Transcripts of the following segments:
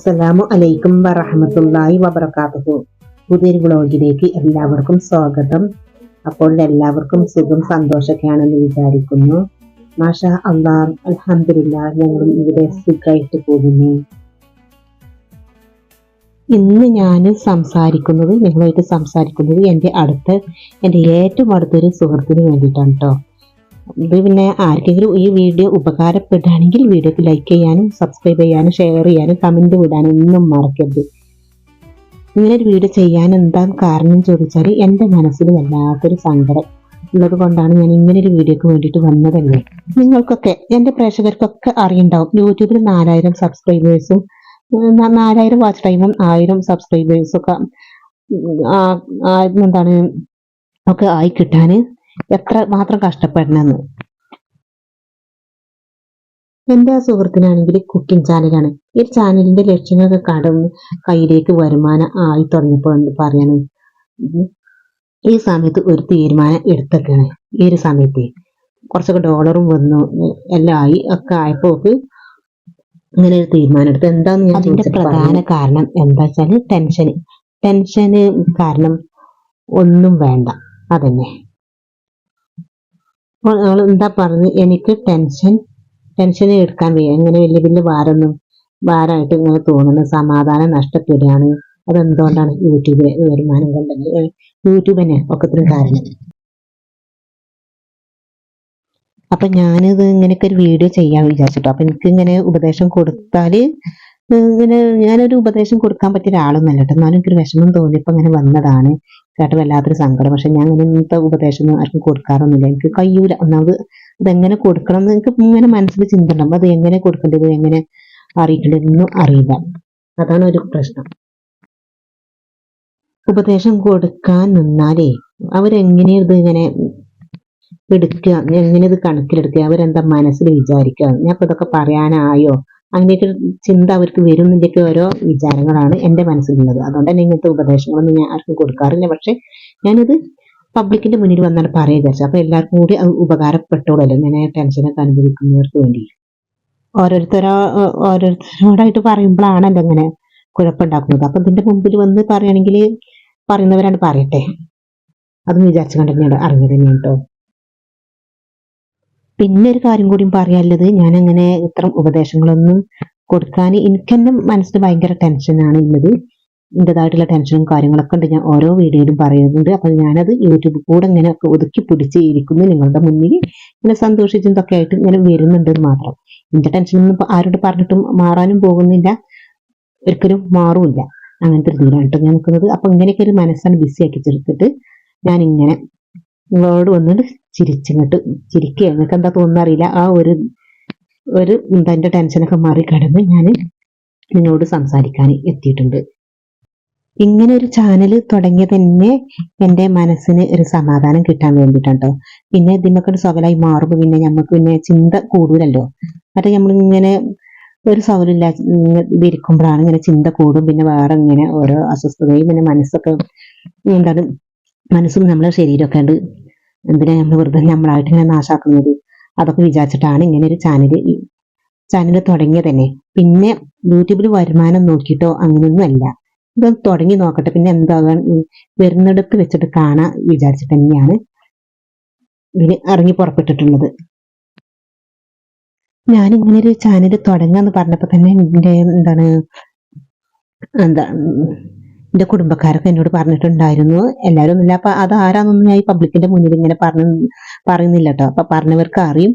അസ്സലാമു അലൈക്കും വറഹമത്തല്ലാഹി വബർക്കാത്തു പുതിയൊരു വ്ളോഗിലേക്ക് എല്ലാവർക്കും സ്വാഗതം. അപ്പോൾ എല്ലാവർക്കും സുഖം സന്തോഷമൊക്കെയാണെന്ന് വിചാരിക്കുന്നു. മാഷ അള്ളാ അലഹമില്ല ഞങ്ങളും ഇവിടെ സുഖമായിട്ട് പോകുന്നു. ഇന്ന് ഞാൻ സംസാരിക്കുന്നത് നിങ്ങളായിട്ട് സംസാരിക്കുന്നത് എന്റെ അടുത്ത് എന്റെ ഏറ്റവും അടുത്തൊരു സുഹൃത്തിന് വേണ്ടിയിട്ടാണ് കേട്ടോ ഇത് പിന്നെ ആർക്കെങ്കിലും ഈ വീഡിയോ ഉപകാരപ്പെടുകയാണെങ്കിൽ വീഡിയോക്ക് ലൈക്ക് ചെയ്യാനും സബ്സ്ക്രൈബ് ചെയ്യാനും ഷെയർ ചെയ്യാനും കമന്റ് വിടാനും ഒന്നും മറക്കരുത്. ഇങ്ങനെ ഒരു വീഡിയോ ചെയ്യാൻ എന്താ കാരണം ചോദിച്ചാൽ എന്റെ മനസ്സിൽ വല്ലാത്തൊരു സങ്കടം ഉള്ളത് കൊണ്ടാണ് ഞാൻ ഇങ്ങനൊരു വീഡിയോക്ക് വേണ്ടിയിട്ട് വന്നത് തന്നെ നിങ്ങൾക്കൊക്കെ എന്റെ പ്രേക്ഷകർക്കൊക്കെ അറിയുണ്ടാവും യൂട്യൂബിൽ നാലായിരം സബ്സ്ക്രൈബേഴ്സും നാലായിരം വാച്ച് ടൈമും ആയിരം സബ്സ്ക്രൈബേഴ്സും ഒക്കെ ആ- ആ- എന്താണ് ഒക്കെ ആയി കിട്ടാൻ എത്ര മാത്രം കഷ്ടപ്പെടണമെന്ന് എന്റെ ആ സുഹൃത്തിനാണെങ്കിൽ കുക്കിംഗ് ചാനലാണ് ഈ ചാനലിന്റെ ലക്ഷ്യങ്ങളൊക്കെ കടന്ന് കയ്യിലേക്ക് വരുമാനം ആയി തുടങ്ങിയപ്പോൾ എന്ന് പറയാണ്. ഈ സമയത്ത് ഒരു തീരുമാനം എടുത്തൊക്കെയാണ് ഈ ഒരു സമയത്ത് കുറച്ചൊക്കെ ഡോളറും വന്നു. എല്ലാം ആയി ഒക്കെ ആയപ്പോൾ ഇങ്ങനെ ഒരു തീരുമാനം എടുത്തു. എന്താന്ന് ഞാൻ അതിന്റെ പ്രധാന കാരണം എന്താ വെച്ചാൽ ടെൻഷന് ടെൻഷന് കാരണം ഒന്നും വേണ്ട. അതന്നെ. അപ്പോൾ അവൾ എന്താ പറഞ്ഞു? എനിക്ക് ടെൻഷൻ ടെൻഷൻ എടുക്കാൻ വയ്യ. ഇങ്ങനെ വലിയ വലിയ ഭാരമൊന്നും ഭാരമായിട്ട് ഇങ്ങനെ തോന്നുന്നു. സമാധാനം നഷ്ടപ്പെടുകയാണ്. അതെന്തുകൊണ്ടാണ് യൂട്യൂബിലെ വരുമാനം കൊണ്ടല്ലേ യൂട്യൂബ് തന്നെ ഒക്കത്തിനും കാരണം. അപ്പൊ ഞാനിത് ഇങ്ങനെയൊക്കെ ഒരു വീഡിയോ ചെയ്യാൻ വിചാരിച്ചിട്ടോ. അപ്പൊ എനിക്ക് ഇങ്ങനെ ഉപദേശം കൊടുത്താൽ ഇങ്ങനെ ഞാനൊരു ഉപദേശം കൊടുക്കാൻ പറ്റിയ ഒരാളൊന്നല്ല കേട്ടോ. എന്നാലും എനിക്കൊരു വിഷമം തോന്നിയപ്പോ ഇങ്ങനെ വന്നതാണ്. കേട്ട് വല്ലാത്തൊരു സങ്കടം. പക്ഷെ ഞാൻ ഇങ്ങനത്തെ ഉപദേശം ഒന്നും ആർക്കും കൊടുക്കാറൊന്നുമില്ല. എനിക്ക് കഴിയൂല. ഒന്നാമത് അതെങ്ങനെ കൊടുക്കണം എന്ന് എനിക്ക് ഇങ്ങനെ മനസ്സിൽ ചിന്ത ഉണ്ടാവും അത് എങ്ങനെ കൊടുക്കേണ്ടത്? എങ്ങനെ അറിയിക്കേണ്ടതെന്നും അറിയില്ല. അതാണ് ഒരു പ്രശ്നം. ഉപദേശം കൊടുക്കാൻ നിന്നാലേ അവരെങ്ങനെ ഇത് ഇങ്ങനെ എടുക്കുക? എങ്ങനെ ഇത് കണക്കിലെടുക്കുക? അവരെന്താ മനസ്സിൽ വിചാരിക്കുക? ഞാൻ ഇപ്പൊ ഇതൊക്കെ പറയാനായോ? അങ്ങനെയൊക്കെ ചിന്ത അവർക്ക് വരുന്നതിന്റെയൊക്കെ ഓരോ വിചാരങ്ങളാണ് എന്റെ മനസ്സിലുള്ളത്. അതുകൊണ്ട് തന്നെ ഇങ്ങനത്തെ ഉപദേശങ്ങളൊന്നും ഞാൻ ആർക്കും കൊടുക്കാറില്ല. പക്ഷെ ഞാനിത് പബ്ലിക്കിന്റെ മുന്നിൽ വന്നാൽ പറയുക വിചാരിച്ചത്. അപ്പൊ എല്ലാവർക്കും കൂടി ഉപകാരപ്പെട്ടോളല്ലോ. ഞാൻ ടെൻഷനൊക്കെ അനുഭവിക്കുന്നവർക്ക് വേണ്ടി ഓരോരുത്തരോ ഓരോരുത്തരോടായിട്ട് പറയുമ്പോഴാണല്ലോ ഇങ്ങനെ കുഴപ്പമുണ്ടാക്കുന്നത്. അപ്പൊ ഇതിന്റെ മുമ്പിൽ വന്ന് പറയുകയാണെങ്കിൽ പറയുന്നവരാണ് പറയട്ടെ. അതും വിചാരിച്ചു കണ്ട് ഞാൻ അറിഞ്ഞത് തന്നെയാണ് കേട്ടോ. പിന്നെ ഒരു കാര്യം കൂടി പറയാനുള്ളത് ഞാൻ അങ്ങനെ ഇത്തരം ഉപദേശങ്ങളൊന്നും കൊടുക്കാൻ എനിക്ക് തന്നെ മനസ്സിൽ ഭയങ്കര ടെൻഷനാണ് ഉള്ളത്. എന്റെതായിട്ടുള്ള ടെൻഷനും കാര്യങ്ങളൊക്കെ ഉണ്ട്. ഞാൻ ഓരോ വീഡിയോയിലും പറയുന്നുണ്ട്. അപ്പൊ ഞാനത് യൂട്യൂബ് കൂടെ ഇങ്ങനെ ഒതുക്കി പിടിച്ച് ഇരിക്കുന്നു നിങ്ങളുടെ മുന്നിൽ ഇങ്ങനെ സന്തോഷിച്ചതൊക്കെ ആയിട്ട് ഇങ്ങനെ വരുന്നുണ്ട് മാത്രം. എന്റെ ടെൻഷനൊന്നും ഇപ്പൊ ആരോട് പറഞ്ഞിട്ടും മാറാനും പോകുന്നില്ല. ഒരിക്കലും മാറുമില്ല അങ്ങനത്തെ ഇതിലാണ് ഞാൻ നിൽക്കുന്നത്. അപ്പൊ ഇങ്ങനെയൊക്കെ ഒരു മനസ്സാണ് ബിസി ആക്കി ഞാൻ ഇങ്ങനെ നിങ്ങളോട് വന്നിട്ട് ചിരിച്ചിങ്ങോട്ട് ചിരിക്കുക. നിങ്ങൾക്ക് എന്താ തോന്നുന്ന അറിയില്ല. ആ ഒരു ഒരു എന്താ ടെൻഷനൊക്കെ മാറി കടന്ന് ഞാൻ നിന്നോട് സംസാരിക്കാൻ എത്തിയിട്ടുണ്ട്. ഇങ്ങനെ ഒരു ചാനൽ തുടങ്ങിയ തന്നെ എന്റെ മനസ്സിന് ഒരു സമാധാനം കിട്ടാൻ വേണ്ടിയിട്ടുണ്ടോ പിന്നെ ഇതിനൊക്കെ ഒരു സ്വകലായി മാറുമ്പോൾ പിന്നെ നമുക്ക് പിന്നെ ചിന്ത കൂടുതലല്ലോ മറ്റേ നമ്മൾ ഇങ്ങനെ ഒരു സൗകര്യമില്ല ഇരിക്കുമ്പോഴാണ് ഇങ്ങനെ ചിന്ത കൂടും. പിന്നെ വേറെ ഇങ്ങനെ ഓരോ അസ്വസ്ഥതയും പിന്നെ മനസ്സൊക്കെ എന്താണ് മനസ്സും നമ്മളെ ശരീരമൊക്കെ ഉണ്ട് എന്തിനാ നമ്മൾ വെറുതെ നമ്മളായിട്ട് ഇങ്ങനെ നാശാക്കുന്നത്? അതൊക്കെ വിചാരിച്ചിട്ടാണ് ഇങ്ങനെ ഒരു ചാനൽ ചാനൽ തുടങ്ങിയത് തന്നെ പിന്നെ യൂട്യൂബിൽ വരുമാനം നോക്കിയിട്ടോ അങ്ങനെയൊന്നും അല്ല. ഇത് തുടങ്ങി നോക്കട്ടെ. പിന്നെ എന്താകാൻ വരുന്നിടത്ത് വെച്ചിട്ട് കാണാൻ വിചാരിച്ചിട്ട് തന്നെയാണ് ഇതിന് ഇറങ്ങി പുറപ്പെട്ടിട്ടുള്ളത്. ഞാൻ ഇങ്ങനെ ഒരു ചാനൽ തുടങ്ങാന്ന് പറഞ്ഞപ്പോ തന്നെ എന്റെ എന്താണ് എന്താ ഉം, എന്റെ കുടുംബക്കാരൊക്കെ എന്നോട് പറഞ്ഞിട്ടുണ്ടായിരുന്നു. എല്ലാവരും ഒന്നുമില്ല അപ്പൊ അത് ആരാന്നൊന്നും ഞാൻ ഈ പബ്ലിക്കിന്റെ മുന്നിൽ ഇങ്ങനെ പറഞ്ഞു പറയുന്നില്ല കേട്ടോ അപ്പൊ പറഞ്ഞവർക്ക് അറിയും.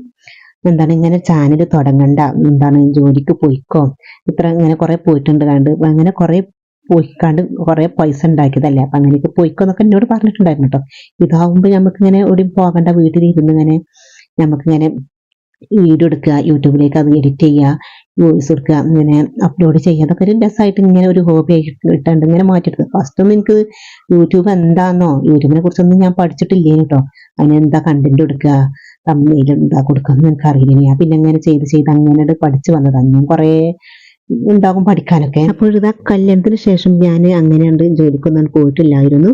എന്താണ് ഇങ്ങനെ ചാനൽ തുടങ്ങണ്ട. എന്താണ് ജോലിക്ക് പോയിക്കോ. ഇത്ര ഇങ്ങനെ കുറേ പോയിട്ടുണ്ട് കണ്ട്. അങ്ങനെ കുറെ പോയിക്കാണ്ട് കുറേ പൈസ ഉണ്ടാക്കിയതല്ലേ. അപ്പൊ അങ്ങനെയൊക്കെ പോയിക്കോ എന്നൊക്കെ എന്നോട് പറഞ്ഞിട്ടുണ്ടായിരുന്നു കേട്ടോ ഇതാവുമ്പോ നമുക്കിങ്ങനെ എവിടെയും പോകണ്ട. വീട്ടിലിരുന്ന് ഇങ്ങനെ നമുക്കിങ്ങനെ വീഡിയോ എടുക്കുക. യൂട്യൂബിലേക്ക് അത് എഡിറ്റ് ചെയ്യുക. വോയിസ് കൊടുക്കുക ഇങ്ങനെ അപ്ലോഡ് ചെയ്യുക. അതൊക്കെ ഒരു രസമായിട്ട് ഇങ്ങനെ ഒരു ഹോബി ആയിട്ട് ഇട്ടുണ്ട് ഇങ്ങനെ മാറ്റിയെടുക്കുക. ഫസ്റ്റ് ഒന്നും എനിക്ക് യൂട്യൂബ് എന്താണെന്നോ യൂട്യൂബിനെ കുറിച്ചൊന്നും ഞാൻ പഠിച്ചിട്ടില്ലേ കേട്ടോ അതിന് എന്താ കണ്ടന്റ് കൊടുക്കുക തമ്മിൽ എന്താ കൊടുക്കുക എന്ന് അറിയില്ല ഞാൻ പിന്നെ അങ്ങനെ ചെയ്ത് ചെയ്ത് അങ്ങനെ പഠിച്ചു വന്നതാണ് ഞാൻ കുറേ ഉണ്ടാകും പഠിക്കാനൊക്കെ. അപ്പോൾ ഇതാ കല്യാണത്തിന് ശേഷം ഞാൻ അങ്ങനെയുണ്ട് ജോലിക്കൊന്നും പോയിട്ടില്ലായിരുന്നു.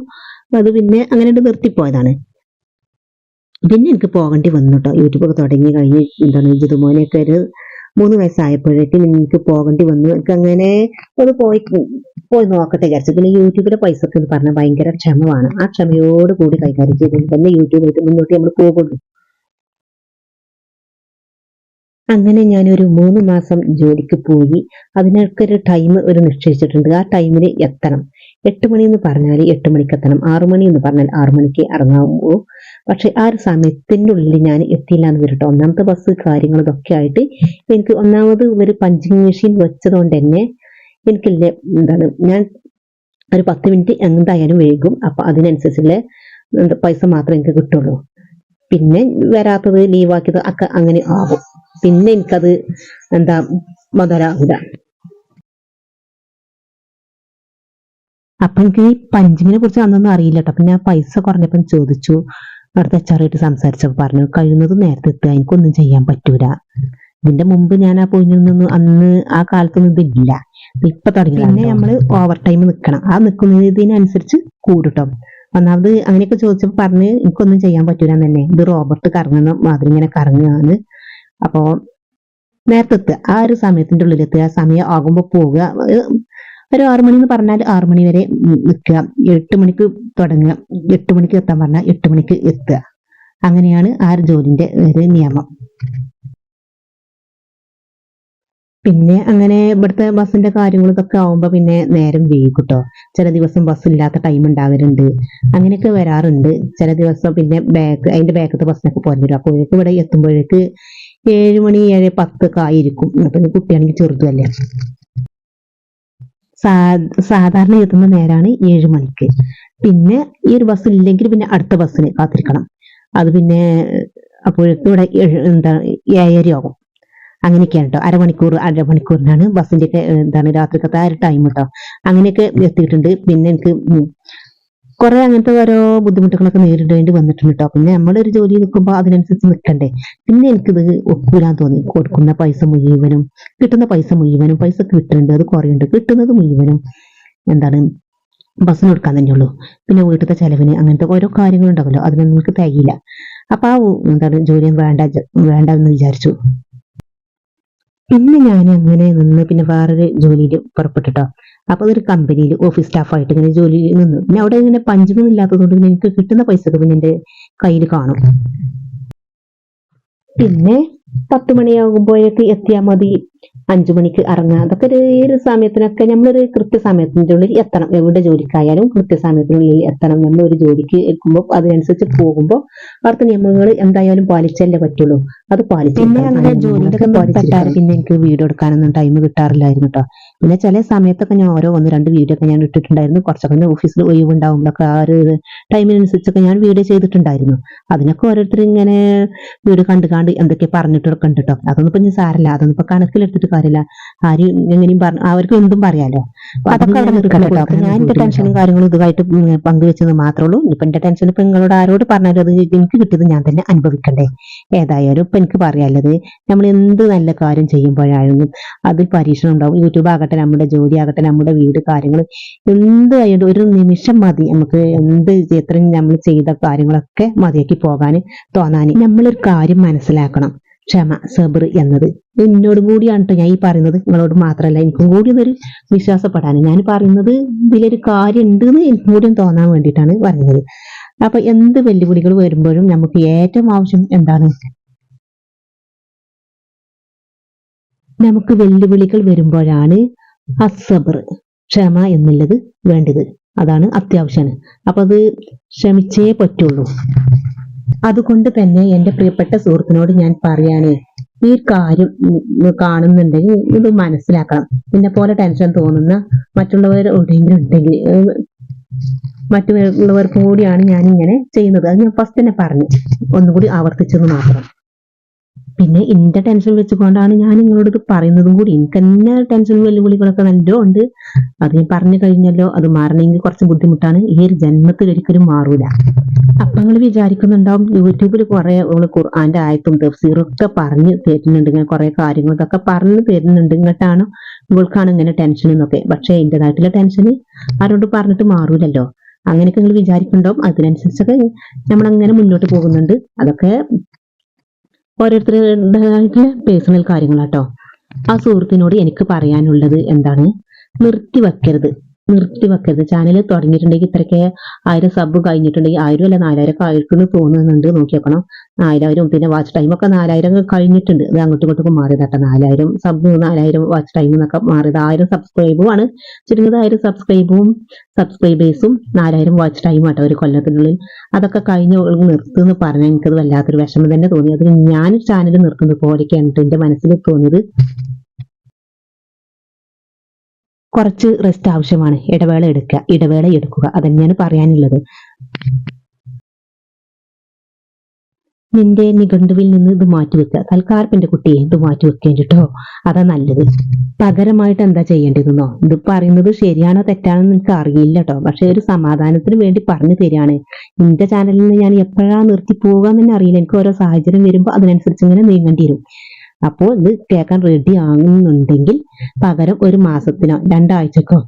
അത് പിന്നെ അങ്ങനെ നിർത്തിപ്പോയതാണ് പിന്നെ എനിക്ക് പോകേണ്ടി വന്നു കേട്ടോ യൂട്യൂബൊക്കെ തുടങ്ങി കഴിഞ്ഞ് എന്താണ് ജിതുമോനെയൊക്കെ ഒരു മൂന്ന് വയസ്സായപ്പോഴേക്കും എനിക്ക് പോകേണ്ടി വന്നു. എനിക്ക് അങ്ങനെ ഒന്ന് പോയി പോയി നോക്കട്ടെ വിചാരിച്ചു. പിന്നെ യൂട്യൂബിലെ പൈസ എന്ന് പറഞ്ഞാൽ ഭയങ്കര ക്ഷമമാണ്. ആ ക്ഷമയോട് കൂടി കൈകാര്യം ചെയ്ത് തന്നെ യൂട്യൂബിലേക്ക് മുന്നോട്ട് നമ്മൾ പോകുള്ളൂ അങ്ങനെ ഞാനൊരു മൂന്ന് മാസം ജോലിക്ക് പോയി. അതിനൊക്കെ ഒരു ടൈം ഒരു നിശ്ചയിച്ചിട്ടുണ്ട്. ആ ടൈമിൽ എത്തണം. എട്ട് മണി എന്ന് പറഞ്ഞാൽ എട്ട് മണിക്ക് എത്തണം. ആറു മണി എന്ന് പറഞ്ഞാൽ ആറു മണിക്ക് ഇറങ്ങാമോ പക്ഷെ ആ ഒരു സമയത്തിന്റെ ഉള്ളിൽ ഞാൻ എത്തിയില്ല എന്ന് വരട്ടെ. ഒന്നാമത്തെ ബസ് കാര്യങ്ങൾ ഇതൊക്കെ ആയിട്ട് എനിക്ക് ഒന്നാമത് ഒരു പഞ്ചിങ് മെഷീൻ വെച്ചതുകൊണ്ട് തന്നെ എനിക്കില്ല എന്താണ് ഞാൻ ഒരു പത്ത് മിനിറ്റ് എന്തായാലും വൈകും. അപ്പൊ അതിനനുസരിച്ചുള്ള പൈസ മാത്രമേ എനിക്ക് കിട്ടുള്ളൂ. പിന്നെ വരാത്തത് ലീവാക്കിയത് ഒക്കെ അങ്ങനെ ആവും. പിന്നെ എനിക്കത് എന്താ മുതലാവില്ല അപ്പൊ എനിക്ക് ഈ പഞ്ചിങ്ങിനെ കുറിച്ച് അന്നൊന്നും അറിയില്ല കേട്ടോ. അപ്പൊ ഞാൻ പൈസ കുറഞ്ഞപ്പം ചോദിച്ചു. അവിടുത്തെ എച്ചാറായിട്ട് സംസാരിച്ചപ്പോൾ പറഞ്ഞു കഴിയുന്നത് നേരത്തെ എത്തുക എനിക്കൊന്നും ചെയ്യാൻ പറ്റൂല. ഇതിന്റെ മുമ്പ് ഞാൻ ആ പോയി നിന്ന് അന്ന് ആ കാലത്തൊന്നും ഇതില്ല ഇപ്പൊ തുടങ്ങി പിന്നെ നമ്മൾ ഓവർ ടൈം നിക്കണം. ആ നിൽക്കുന്നതിനനുസരിച്ച് കൂടുട്ടോ. ഒന്നാമത് അങ്ങനെയൊക്കെ ചോദിച്ചപ്പോ പറഞ്ഞ് എനിക്കൊന്നും ചെയ്യാൻ പറ്റൂല തന്നെ ഇത് റോബർട്ട് കറങ്ങുന്ന മാതിരി ഇങ്ങനെ കറങ്ങുകയാണ്. അപ്പോ നേരത്തെ എത്തുക. ആ ഒരു സമയത്തിന്റെ ഉള്ളിൽ എത്തുക ആ സമയം ആകുമ്പോൾ പോവുക. ഒരു ആറു മണി എന്ന് പറഞ്ഞാൽ ആറു മണി വരെ നിൽക്കുക എട്ട് മണിക്ക് തുടങ്ങുക. എട്ട് മണിക്ക് എത്താൻ പറഞ്ഞാൽ എട്ട് മണിക്ക് എത്തുക. അങ്ങനെയാണ് ആ ഒരു ജോലിന്റെ ഒരു നിയമം. പിന്നെ അങ്ങനെ ഇവിടുത്തെ ബസ്സിന്റെ കാര്യങ്ങൾ ഇതൊക്കെ ആവുമ്പോ പിന്നെ നേരം വീഴും കേട്ടോ ചില ദിവസം ബസ് ഇല്ലാത്ത ടൈം ഉണ്ടാകലുണ്ട് അങ്ങനെയൊക്കെ വരാറുണ്ട്. ചില ദിവസം പിന്നെ ബാക്ക് അതിന്റെ ബാക്കത്തെ ബസ്സിനൊക്കെ പോരും ഇവർക്ക് ഇവിടെ എത്തുമ്പോഴേക്ക് ഏഴ് മണി ഏഴ് പത്തൊക്കെ ആയിരിക്കും. അപ്പൊ കുട്ടിയാണെങ്കിൽ ചെറുതല്ലേ സാ സാധാരണ എത്തുന്ന നേരാണ് ഏഴ് മണിക്ക്. പിന്നെ ഈ ഒരു ബസ് ഇല്ലെങ്കിൽ പിന്നെ അടുത്ത ബസ്സിന് കാത്തിരിക്കണം. അത് പിന്നെ അപ്പോഴേക്കും ഇവിടെ എന്താ ഏഴര ആകും അങ്ങനെയൊക്കെയാണ് കേട്ടോ അരമണിക്കൂർ അരമണിക്കൂറിനാണ് ബസ്സിന്റെ ഒക്കെ എന്താണ് രാത്രിക്കത്തെ ആ ഒരു ടൈം കേട്ടോ അങ്ങനെയൊക്കെ എത്തിയിട്ടുണ്ട്. പിന്നെ എനിക്ക് കുറെ അങ്ങനത്തെ ഓരോ ബുദ്ധിമുട്ടുകളൊക്കെ നേരിടേണ്ടി വന്നിട്ടുണ്ട് കേട്ടോ പിന്നെ നമ്മളൊരു ജോലി നിൽക്കുമ്പോൾ അതിനനുസരിച്ച് നിൽക്കണ്ടേ. പിന്നെ എനിക്കിത് ഒക്കൂലാൻ തോന്നി. കൊടുക്കുന്ന പൈസ മുഴുവനും കിട്ടുന്ന പൈസ മുഴുവനും പൈസ കിട്ടുന്നുണ്ട് അത് കുറയുണ്ട്. കിട്ടുന്നത് മുഴുവനും എന്താണ് ബസ്സിന് കൊടുക്കാൻ തന്നെയുള്ളൂ. പിന്നെ വീട്ടിലത്തെ ചെലവിന് അങ്ങനത്തെ ഓരോ കാര്യങ്ങളുണ്ടാവല്ലോ. അതിനൊന്നും നമുക്ക് തികയില്ല. അപ്പൊ ആ എന്താണ് ജോലിയും വേണ്ട വേണ്ട എന്ന് വിചാരിച്ചു. പിന്നെ ഞാൻ അങ്ങനെ നിന്ന് പിന്നെ വേറൊരു ജോലിയിൽ പുറപ്പെട്ടിട്ടോ. അപ്പൊ അതൊരു കമ്പനിയിൽ ഓഫീസ് സ്റ്റാഫായിട്ട് ഇങ്ങനെ ജോലി നിന്നു. പിന്നെ അവിടെ ഇങ്ങനെ പഞ്ചമൊന്നും ഇല്ലാത്തതുകൊണ്ട് പിന്നെ എനിക്ക് കിട്ടുന്ന പൈസ പിന്നെ എന്റെ കയ്യിൽ കാണും. പിന്നെ പത്ത് മണിയാകുമ്പോഴേക്ക് എത്തിയാൽ മതി. അഞ്ചു മണിക്ക് ഇറങ്ങുക. അതൊക്കെ ഒരു ഒരു സമയത്തിനൊക്കെ നമ്മളൊരു കൃത്യസമയത്തിന്റെ ഉള്ളിൽ എത്തണം. എവിടെ ജോലിക്കായാലും കൃത്യസമയത്തിനുള്ളിൽ എത്തണം. നമ്മൾ ഒരു ജോലിക്ക് എത്തുമ്പോൾ അതിനനുസരിച്ച് പോകുമ്പോൾ അവിടുത്തെ നിയമങ്ങൾ എന്തായാലും പാലിച്ചല്ലേ പറ്റുള്ളൂ. അത് പാലിച്ചു പിന്നെ അങ്ങനെ ജോലിയുടെ ഒക്കെ പിന്നെ എനിക്ക് വീഡിയോ എടുക്കാനൊന്നും ടൈം കിട്ടാറില്ലായിരുന്നു കേട്ടോ പിന്നെ ചില സമയത്തൊക്കെ ഞാൻ ഓരോ ഒന്ന് രണ്ട് വീഡിയോ ഒക്കെ ഞാൻ ഇട്ടിട്ടുണ്ടായിരുന്നു. കുറച്ചൊക്കെ ഓഫീസിൽ ഒഴിവുണ്ടാകുമ്പോഴൊക്കെ ആ ഒരു ടൈമിനനുസരിച്ചൊക്കെ ഞാൻ വീഡിയോ ചെയ്തിട്ടുണ്ടായിരുന്നു. അതിനൊക്കെ ഓരോരുത്തർ ഇങ്ങനെ വീഡിയോ കണ്ടു കണ്ട് എന്തൊക്കെ പറഞ്ഞിട്ടൊക്കെ ഉണ്ട് കേട്ടോ അതൊന്നും ഇപ്പൊ ഞാൻ സാരല്ല. അതൊന്നും ഇപ്പൊ കണക്കിലെടുത്തിട്ട് കാര്യമില്ല ആരും എങ്ങനെയും പറഞ്ഞു അവർക്ക് എന്തും പറയാലോ. അപ്പൊ അതൊക്കെ അവിടെ ഞാൻ. അപ്പൊ ഞാൻ എന്റെ ടെൻഷനും കാര്യങ്ങളും ഇതുമായിട്ട് പങ്കുവെച്ചത് മാത്രമേ ഉള്ളൂ. ഇപ്പൊ എന്റെ ടെൻഷൻ ഇപ്പൊ നിങ്ങളോട് ആരോട് പറഞ്ഞാലും അത് എനിക്ക് കിട്ടിയത് ഞാൻ തന്നെ അനുഭവിക്കണ്ടേ. ഏതായാലും ഇപ്പൊ എനിക്ക് പറയാനുള്ളത് നമ്മൾ എന്ത് നല്ല കാര്യം ചെയ്യുമ്പോഴായാലും അതിൽ പരീക്ഷണം ഉണ്ടാവും യൂട്യൂബ് ആകട്ടെ നമ്മുടെ ജോലി ആകട്ടെ നമ്മുടെ വീട് കാര്യങ്ങൾ എന്ത് ആയാലും ഒരു നിമിഷം മതി നമുക്ക് എന്ത് എത്രയും നമ്മൾ ചെയ്ത കാര്യങ്ങളൊക്കെ മതിയാക്കി പോകാൻ തോന്നാൻ. നമ്മളൊരു കാര്യം മനസ്സിലാക്കണം. ക്ഷമ സബർ എന്നത്. എന്നോടും കൂടിയാണ് ഞാൻ ഈ പറയുന്നത്. നിങ്ങളോട് മാത്രമല്ല എനിക്കും കൂടി ഒന്നൊരു വിശ്വാസപ്പെടാൻ. ഞാൻ പറയുന്നത് ഇതിലൊരു കാര്യം ഉണ്ട് എന്ന് എനിക്കും കൂടി തോന്നാൻ വേണ്ടിയിട്ടാണ് പറയുന്നത് അപ്പൊ എന്ത് വെല്ലുവിളികൾ വരുമ്പോഴും നമുക്ക് ഏറ്റവും ആവശ്യം എന്താണ്? നമുക്ക് വെല്ലുവിളികൾ വരുമ്പോഴാണ് അസബർ ക്ഷമ എന്നുള്ളത് വേണ്ടത്. അതാണ് അത്യാവശ്യമാണ് അപ്പൊ അത് ക്ഷമിച്ചേ പറ്റുള്ളൂ. അതുകൊണ്ട് തന്നെ എന്റെ പ്രിയപ്പെട്ട സുഹൃത്തിനോട് ഞാൻ പറയാണ് ഈ കാര്യം കാണുന്നുണ്ടെങ്കിൽ ഇത് മനസ്സിലാക്കണം. നിന്നെ പോലെ ടെൻഷൻ തോന്നുന്ന മറ്റുള്ളവർ എവിടെയെങ്കിലും ഉണ്ടെങ്കിൽ മറ്റുള്ളവർ കൂടിയാണ് ഞാൻ ഇങ്ങനെ ചെയ്യുന്നത്. അത് ഞാൻ ഫസ്റ്റ് തന്നെ പറഞ്ഞു. ഒന്നുകൂടി ആവർത്തിച്ചത് മാത്രം. പിന്നെ എന്റെ ടെൻഷൻ വെച്ചുകൊണ്ടാണ് ഞാൻ നിങ്ങളോട് പറയുന്നതും കൂടി. എനിക്ക് തന്നെ ടെൻഷൻ വെല്ലുവിളികളൊക്കെ നല്ലോ ഉണ്ട്. അത് ഞാൻ പറഞ്ഞു കഴിഞ്ഞല്ലോ. അത് മാറണമെങ്കിൽ കുറച്ച് ബുദ്ധിമുട്ടാണ്. ഈ ഒരു ജന്മത്തിൽ ഒരിക്കലും മാറൂല. അപ്പൊ നിങ്ങൾ വിചാരിക്കുന്നുണ്ടാവും യൂട്യൂബിൽ കുറെ ഖുർആന്റെ ആയത്തും തഫ്സീറും ഒക്കെ പറഞ്ഞു തരുന്നുണ്ട്. ഇങ്ങനെ കുറെ കാര്യങ്ങൾ ഇതൊക്കെ പറഞ്ഞു തരുന്നുണ്ട് ഇങ്ങോട്ടാണ്. ഇവൾക്കാണ് ഇങ്ങനെ ടെൻഷൻ എന്നൊക്കെ. പക്ഷെ എന്റെതായിട്ടുള്ള ടെൻഷൻ ആരോട് പറഞ്ഞിട്ട് മാറൂലല്ലോ. അങ്ങനെയൊക്കെ നിങ്ങൾ വിചാരിക്കുന്നുണ്ടാവും. അതിനനുസരിച്ചൊക്കെ നമ്മളങ്ങനെ മുന്നോട്ട് പോകുന്നുണ്ട്. അതൊക്കെ ഓരോരുത്തരുടേതായിട്ടുള്ള പേഴ്സണൽ കാര്യങ്ങളാട്ടോ. ആ സുഹൃത്തിനോട് എനിക്ക് പറയാനുള്ളത് എന്താണ്? നിർത്തി വെക്കരുത് നിർത്തി വെക്കരുത് ചാനൽ തുടങ്ങിയിട്ടുണ്ടെങ്കിൽ ഇത്രയ്ക്ക് ആയിരം സബ് കഴിഞ്ഞിട്ടുണ്ടെങ്കിൽ ആയിരം അല്ല നാലായിരം ഒക്കെ ആയിരിക്കും തോന്നുന്നുണ്ട്. നോക്കി വെക്കണം നാലായിരം പിന്നെ വാച്ച് ടൈം ഒക്കെ നാലായിരം കഴിഞ്ഞിട്ടുണ്ട്. അത് അങ്ങോട്ടും ഇങ്ങോട്ടും മാറിയതാട്ടെ. നാലായിരം സബ് നാലായിരം വാച്ച് ടൈം എന്നൊക്കെ മാറിയത്. ആയിരം സബ്സ്ക്രൈബും ആണ്. ചുരുങ്ങത് ആയിരം സബ്സ്ക്രൈബും സബ്സ്ക്രൈബേഴ്സും നാലായിരം വാച്ച് ടൈം ആട്ടോ ഒരു കൊല്ലത്തിനുള്ളിൽ. അതൊക്കെ കഴിഞ്ഞ് നിർത്തുമെന്ന് പറഞ്ഞാൽ എനിക്കത് വല്ലാത്തൊരു വിഷമം തന്നെ തോന്നി. അത് ഞാൻ ചാനൽ നിർത്തുന്നത് പോലെയൊക്കെയാണ് എന്റെ മനസ്സിൽ തോന്നിയത്. കുറച്ച് റെസ്റ്റ് ആവശ്യമാണ്. ഇടവേള എടുക്കുക. ഇടവേള എടുക്കുക. അതന്നെയാണ് പറയാനുള്ളത്. നിന്റെ നിഘണ്ടുവിൽ നിന്ന് ഇത് മാറ്റിവെക്കുക തൽക്കാലപ്പിന്റെ കുട്ടിയെ ഇത് മാറ്റി വെക്കേണ്ടിട്ടോ അതാ നല്ലത്. പകരമായിട്ട് എന്താ ചെയ്യേണ്ടതെന്നോ? ഇത് പറയുന്നത് ശരിയാണോ തെറ്റാണോ എനിക്ക് അറിയില്ല കേട്ടോ. പക്ഷെ ഒരു സമാധാനത്തിന് വേണ്ടി പറഞ്ഞു തരികയാണ്. നിന്റെ ചാനലിൽ നിന്ന് ഞാൻ എപ്പോഴാ നിർത്തി പോകാന്ന് തന്നെ അറിയില്ല. എനിക്ക് ഓരോ സാഹചര്യം വരുമ്പോൾ അതിനനുസരിച്ച് ഇങ്ങനെ നീങ്ങേണ്ടി വരും. അപ്പോൾ ഇത് കേൾക്കാൻ റെഡി ആകുന്നുണ്ടെങ്കിൽ പകരം ഒരു മാസത്തിനോ രണ്ടാഴ്ചക്കോ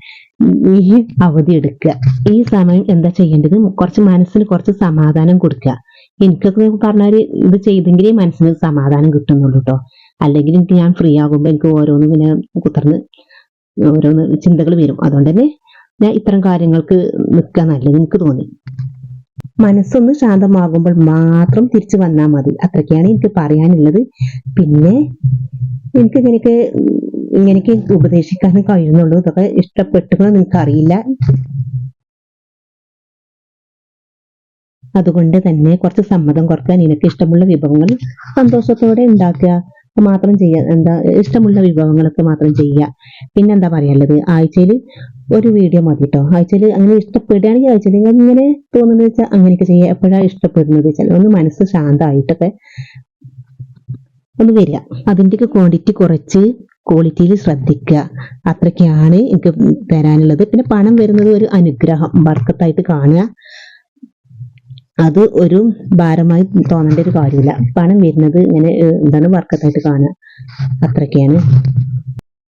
ഈ അവധി എടുക്കുക. ഈ സമയം എന്താ ചെയ്യേണ്ടത്? കുറച്ച് മനസ്സിന് കുറച്ച് സമാധാനം കൊടുക്കുക. എനിക്കൊക്കെ പറഞ്ഞാൽ ഇത് ചെയ്തെങ്കിലേ മനസ്സിന് സമാധാനം കിട്ടുന്നുള്ളൂ കേട്ടോ അല്ലെങ്കിൽ എനിക്ക് ഞാൻ ഫ്രീ ആകുമ്പോൾ എനിക്ക് ഓരോന്ന് ഇങ്ങനെ കുത്തർന്ന് ഓരോന്ന് ചിന്തകൾ വരും. അതുകൊണ്ട് തന്നെ ഞാൻ ഇത്തരം കാര്യങ്ങൾക്ക് നിൽക്കുക നല്ലത് എനിക്ക് തോന്നി. മനസ്സൊന്ന് ശാന്തമാകുമ്പോൾ മാത്രം തിരിച്ചു വന്നാൽ മതി. അത്രയ്ക്കാണ് എനിക്ക് പറയാനുള്ളത്. പിന്നെ എനിക്ക് ഇങ്ങനെയൊക്കെ ഇങ്ങനെയൊക്കെ ഉപദേശിക്കാൻ കഴിയുന്നുള്ളൂ. ഇതൊക്കെ ഇഷ്ടപ്പെട്ടുകളോ നിങ്ങൾക്ക് അറിയില്ല അതുകൊണ്ട് തന്നെ കുറച്ച് സമ്മതം കുറയ്ക്കാൻ നിനക്ക് ഇഷ്ടമുള്ള വിഭവങ്ങൾ സന്തോഷത്തോടെ ഉണ്ടാക്കുക. മാത്രം ചെയ്യുക. എന്താ ഇഷ്ടമുള്ള വിഭവങ്ങളൊക്കെ മാത്രം ചെയ്യുക. പിന്നെന്താ പറയാനുള്ളത്? ആഴ്ചയിൽ ഒരു വീഡിയോ മതി കേട്ടോ ആഴ്ചയിൽ അങ്ങനെ ഇഷ്ടപ്പെടുകയാണെങ്കിൽ ആഴ്ചയിൽ ഇങ്ങനെ തോന്നുന്നത് വെച്ചാൽ അങ്ങനെയൊക്കെ ചെയ്യുക. എപ്പോഴാണ് ഇഷ്ടപ്പെടുന്നത് വെച്ചാൽ ഒന്ന് മനസ്സ് ശാന്തമായിട്ടൊക്കെ ഒന്ന് വരിക. അതിന്റെയൊക്കെ ക്വാണ്ടിറ്റി കുറച്ച് ക്വാളിറ്റിയിൽ ശ്രദ്ധിക്കുക. അത്രയ്ക്കാണ് എനിക്ക് തരാനുള്ളത്. പിന്നെ പണം വരുന്നത് ഒരു അനുഗ്രഹം ബർക്കത്തായിട്ട് കാണുക. അത് ഒരു ഭാരമായി തോന്നേണ്ട ഒരു കാര്യമില്ല. പണം വരുന്നത് ഇങ്ങനെ എന്താണ് വർക്കത്തായിട്ട് കാണുക. അത്രയൊക്കെയാണ്.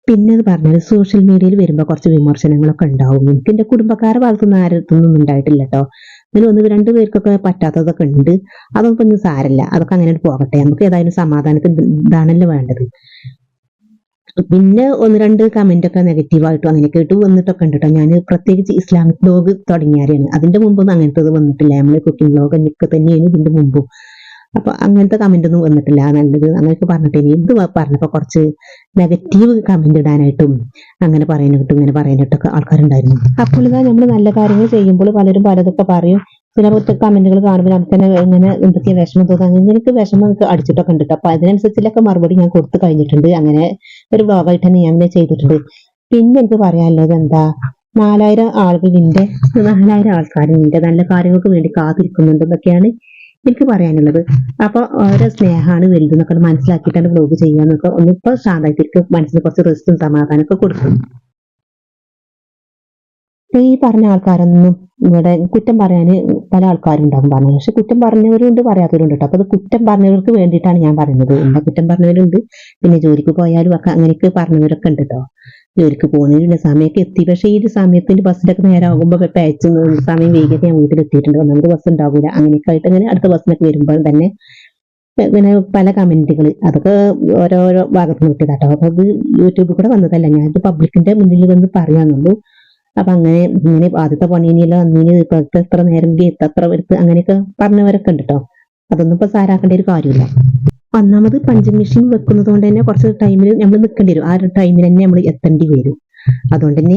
പിന്നെ അത് പറഞ്ഞാൽ സോഷ്യൽ മീഡിയയിൽ വരുമ്പോൾ കുറച്ച് വിമർശനങ്ങളൊക്കെ ഉണ്ടാവും. എനിക്ക് എന്റെ കുടുംബക്കാരെ ഭാഗത്തുനിന്ന് ആരത്തൊന്നും ഉണ്ടായിട്ടില്ല കേട്ടോ. ഇതിൽ ഒന്ന് രണ്ട് പേർക്കൊക്കെ പറ്റാത്തതൊക്കെ ഉണ്ട്. അതൊന്നും ഇപ്പം സാരമില്ല. അതൊക്കെ അങ്ങനെ പോകട്ടെ. നമുക്ക് ഏതായാലും സമാധാനത്തിന് ഇതാണല്ലോ വേണ്ടത്. പിന്നെ ഒന്ന് രണ്ട് കമന്റ് ഒക്കെ നെഗറ്റീവായിട്ടും അങ്ങനെ കേട്ട് വന്നിട്ടൊക്കെ ഉണ്ട് കേട്ടോ ഞാൻ പ്രത്യേകിച്ച് ഇസ്ലാമിക് ബ്ലോഗ് തുടങ്ങിയാരെയാണ് അതിന്റെ മുമ്പൊന്നും അങ്ങനത്തെ വന്നിട്ടില്ല. നമ്മൾ കുക്കിംഗ് ബ്ലോഗ് എന്നൊക്കെ തന്നെയാണ് ഇതിന്റെ മുമ്പും. അപ്പൊ അങ്ങനത്തെ കമന്റ് ഒന്നും വന്നിട്ടില്ല. നല്ലത് അങ്ങനെയൊക്കെ പറഞ്ഞിട്ട് ഇനി ഇത് പറഞ്ഞപ്പോ കുറച്ച് നെഗറ്റീവ് കമന്റ് ഇടാനായിട്ടും അങ്ങനെ പറയാനായിട്ടും ഇങ്ങനെ പറയാനായിട്ടൊക്കെ ആൾക്കാരുണ്ടായിരുന്നു. അപ്പോൾ ഇതാ നമ്മൾ നല്ല കാര്യങ്ങൾ ചെയ്യുമ്പോൾ പലരും പലതൊക്കെ പറയും. ചില കമന്റുകൾ കാണുമ്പോൾ നമുക്ക് തന്നെ ഇങ്ങനെ എന്തൊക്കെയാ വിഷമം തോന്നുക എനിക്ക് വിഷമം നമുക്ക് അടിച്ചിട്ടൊക്കെ ഉണ്ട് ട്ടോ. അപ്പൊ അതിനനുസരിച്ചിട്ടൊക്കെ മറുപടി ഞാൻ കൊടുത്തു കഴിഞ്ഞിട്ടുണ്ട്. അങ്ങനെ ഒരു ബ്ലോഗായിട്ട് തന്നെ ഞാൻ ചെയ്തിട്ടുണ്ട്. പിന്നെ എനിക്ക് പറയാനുള്ളത് എന്താ? നാലായിരം ആളുകൾ നിന്റെ നാലായിരം ആൾക്കാർ നിന്റെ നല്ല കാര്യങ്ങൾക്ക് വേണ്ടി കാത്തിരിക്കുന്നുണ്ട് എന്നൊക്കെയാണ് എനിക്ക് പറയാനുള്ളത്. അപ്പൊ ഓരോ സ്നേഹമാണ് വലുതെന്നൊക്കെ മനസ്സിലാക്കിയിട്ടാണ് ബ്ലോഗ് ചെയ്യാന്നൊക്കെ ഒന്നിപ്പോ ശാന്തായിട്ടിരിക്കും മനസ്സിന് കുറച്ച് റെസ്റ്റും സമാധാനമൊക്കെ കൊടുക്കും. ഈ പറഞ്ഞ ആൾക്കാരൊന്നും ഇവിടെ കുറ്റം പറയാൻ പല ആൾക്കാരും ഉണ്ടാകും പറഞ്ഞു പക്ഷെ കുറ്റം പറഞ്ഞവരുണ്ട് പറയാത്തവരുണ്ട് കേട്ടോ അപ്പൊ അത് കുറ്റം പറഞ്ഞവർക്ക് വേണ്ടിയിട്ടാണ് ഞാൻ പറയുന്നത്. എന്താ കുറ്റം പറഞ്ഞവരുണ്ട്? പിന്നെ ജോലിക്ക് പോയാലും ഒക്കെ അങ്ങനെയൊക്കെ പറഞ്ഞവരൊക്കെ ഉണ്ട് കേട്ടോ ജോലിക്ക് പോകുന്നതിന് സമയമൊക്കെ എത്തി. പക്ഷേ ഈ ഒരു സമയത്തിന്റെ ബസ്സിലൊക്കെ നേരം ആകുമ്പോൾ പേച്ച് സമയം വൈകിട്ട് ഞാൻ വീട്ടിലെത്തിയിട്ടുണ്ട് ഒന്നാമത് ബസ് ഉണ്ടാവില്ല അങ്ങനെയൊക്കെ ആയിട്ട് അങ്ങനെ അടുത്ത ബസ്സിനൊക്കെ വരുമ്പോൾ തന്നെ ഇങ്ങനെ പല കമന്റുകൾ അതൊക്കെ ഓരോരോ ഭാഗത്ത് നിന്ന് കിട്ടിയതാട്ടോ അപ്പൊ അത് യൂട്യൂബിൽ കൂടെ വന്നതല്ല. ഞാനിത് പബ്ലിക്കിന്റെ മുന്നിൽ വന്ന് പറയാന്നുള്ളൂ. അപ്പൊ അങ്ങനെ ഇങ്ങനെ ആദ്യത്തെ പണിയിലോ അന്നിന് ഇപ്പോഴത്തെ എത്ര നേരം എത്ര വരുത്ത് അങ്ങനെയൊക്കെ പറഞ്ഞവരൊക്കെ ഉണ്ട് കേട്ടോ അതൊന്നും ഇപ്പൊ സാരാക്കേണ്ട ഒരു കാര്യമില്ല. ഒന്നാമത് പഞ്ചിങ് മെഷീൻ വെക്കുന്നത് കൊണ്ട് തന്നെ കുറച്ച് ടൈമിൽ നമ്മൾ നിൽക്കേണ്ടി വരും. ആ ഒരു ടൈമിൽ തന്നെ നമ്മൾ എത്തേണ്ടി വരും. അതുകൊണ്ട് തന്നെ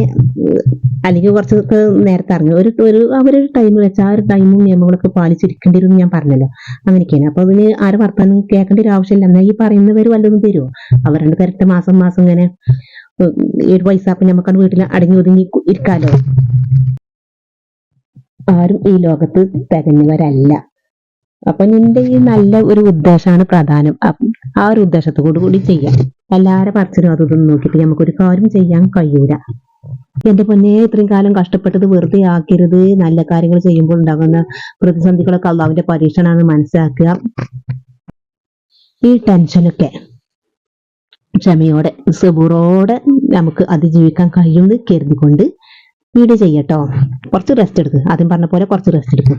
അല്ലെങ്കിൽ കുറച്ചൊക്കെ നേരത്തെ ഇറങ്ങും. ഒരു ഒരു അവരൊരു ടൈം വെച്ച് ആ ഒരു ടൈമും നിയമങ്ങളൊക്കെ പാലിച്ചിരിക്കേണ്ടി വരും ഞാൻ പറഞ്ഞല്ലോ. അങ്ങനെയൊക്കെയാണ്. അപ്പൊ അതിന് ആരെ വർത്താനം കേൾക്കേണ്ട ഒരു ആവശ്യമില്ല. എന്നാൽ ഈ പറയുന്നവർ വല്ലതും തരുമോ അവരുടെ പേരത്തെ മാസം മാസം ഇങ്ങനെ ഒരു പൈസ അപ്പൊ നമുക്കത് വീട്ടിൽ അടങ്ങി ഒതുങ്ങി ഇരിക്കാലോ? ആരും ഈ ലോകത്ത് തികഞ്ഞവരല്ല. അപ്പൊ നിന്റെ ഈ നല്ല ഒരു ഉദ്ദേശമാണ് പ്രധാനം. ആ ഒരു ഉദ്ദേശത്തോടു കൂടി ചെയ്യാം. എല്ലാരും പറച്ചിലും അതൊന്നും നോക്കിയിട്ട് നമുക്കൊരു കാര്യം ചെയ്യാൻ കഴിയൂല. എന്റെ പൊന്നെ ഇത്രയും കാലം കഷ്ടപ്പെട്ടത് വെറുതെ ആക്കരുത്. നല്ല കാര്യങ്ങൾ ചെയ്യുമ്പോൾ ഉണ്ടാകുന്ന പ്രതിസന്ധികളൊക്കെ അള്ളാവിന്റെ പരീക്ഷണമാണ് മനസ്സിലാക്കുക. ഈ ടെൻഷനൊക്കെ ക്ഷമയോടെ സബൂറോടെ നമുക്ക് അതിജീവിക്കാൻ കഴിയുമെന്ന് കരുതിക്കൊണ്ട് വീഡിയോ ചെയ്യട്ടോ. കുറച്ച് റെസ്റ്റ് എടുത്ത് ആദ്യം പറഞ്ഞ പോലെ കുറച്ച് റെസ്റ്റ് എടുത്ത്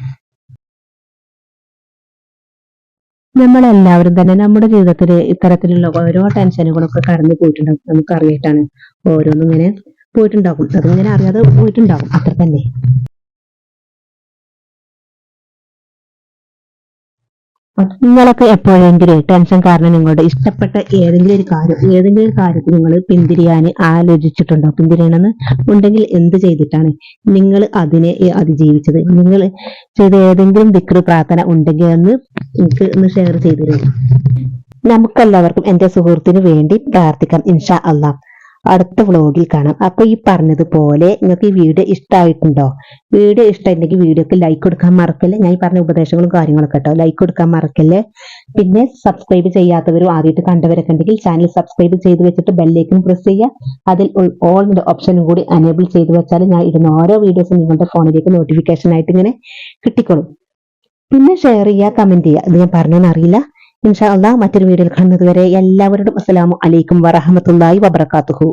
നമ്മളെല്ലാവരും തന്നെ നമ്മുടെ ജീവിതത്തിൽ ഇത്തരത്തിലുള്ള ഓരോ ടെൻഷനുകളൊക്കെ കടന്നു പോയിട്ടുണ്ടാകും നമുക്ക് അറിയിട്ടാണ് ഓരോന്നും ഇങ്ങനെ പോയിട്ടുണ്ടാകും. അതിങ്ങനെ അറിയാതെ പോയിട്ടുണ്ടാകും. അത്ര തന്നെ. നിങ്ങളൊക്കെ എപ്പോഴെങ്കിലും ടെൻഷൻ കാരണം നിങ്ങളുടെ ഇഷ്ടപ്പെട്ട ഏതെങ്കിലും ഒരു കാര്യം ഏതെങ്കിലും ഒരു കാര്യത്തിൽ നിങ്ങൾ പിന്തിരിയാൻ ആലോചിച്ചിട്ടുണ്ടോ? പിന്തിരിയണമെന്ന് ഉണ്ടെങ്കിൽ എന്ത് ചെയ്തിട്ടാണ് നിങ്ങൾ അതിനെ അതിജീവിച്ചത്? നിങ്ങൾ ചെയ്ത ഏതെങ്കിലും ദിക്റ് പ്രാർത്ഥന ഉണ്ടെങ്കിൽ ഒന്ന് എനിക്ക് ഒന്ന് ഷെയർ ചെയ്തു നമുക്കെല്ലാവർക്കും എന്റെ സുഹൃത്തിന് വേണ്ടി പ്രാർത്ഥിക്കാം ഇൻഷാ അള്ളാഹ്. അടുത്ത വ്ളോഗിൽ കാണാം. അപ്പൊ ഈ പറഞ്ഞതുപോലെ നിങ്ങൾക്ക് ഈ വീഡിയോ ഇഷ്ടമായിട്ടുണ്ടോ വീഡിയോ ഇഷ്ടമായിട്ടുണ്ടെങ്കിൽ വീഡിയോക്ക് ലൈക്ക് കൊടുക്കാൻ മറക്കല്ലേ? ഞാൻ ഈ പറഞ്ഞ ഉപദേശങ്ങളും കാര്യങ്ങളൊക്കെ കേട്ടോ. ലൈക്ക് കൊടുക്കാൻ മറക്കല്ലേ? പിന്നെ സബ്സ്ക്രൈബ് ചെയ്യാത്തവരും ആദ്യമായിട്ട് കണ്ടവരൊക്കെ ഉണ്ടെങ്കിൽ ചാനൽ സബ്സ്ക്രൈബ് ചെയ്ത് വെച്ചിട്ട് ബെല്ലേക്കും പ്രസ് ചെയ്യുക. അതിൽ ഓൾ ഓപ്ഷനും കൂടി അനേബിൾ ചെയ്ത് വെച്ചാൽ ഞാൻ ഇടുന്ന ഓരോ വീഡിയോസും നിങ്ങളുടെ ഫോണിലേക്ക് നോട്ടിഫിക്കേഷൻ ആയിട്ട് ഇങ്ങനെ കിട്ടിക്കോളും. പിന്നെ ഷെയർ ചെയ്യുക കമന്റ് ചെയ്യുക. ഇത് ഞാൻ പറഞ്ഞെന്ന് അറിയില്ല. ഇൻഷാ അള്ളാഹ് മറ്റൊരു വീഡിയോയിൽ കാണുന്നതുവരെ എല്ലാവരോടും അസ്സലാമു അലൈക്കും വറഹമത്തുള്ളാഹി വബറകാതുഹു.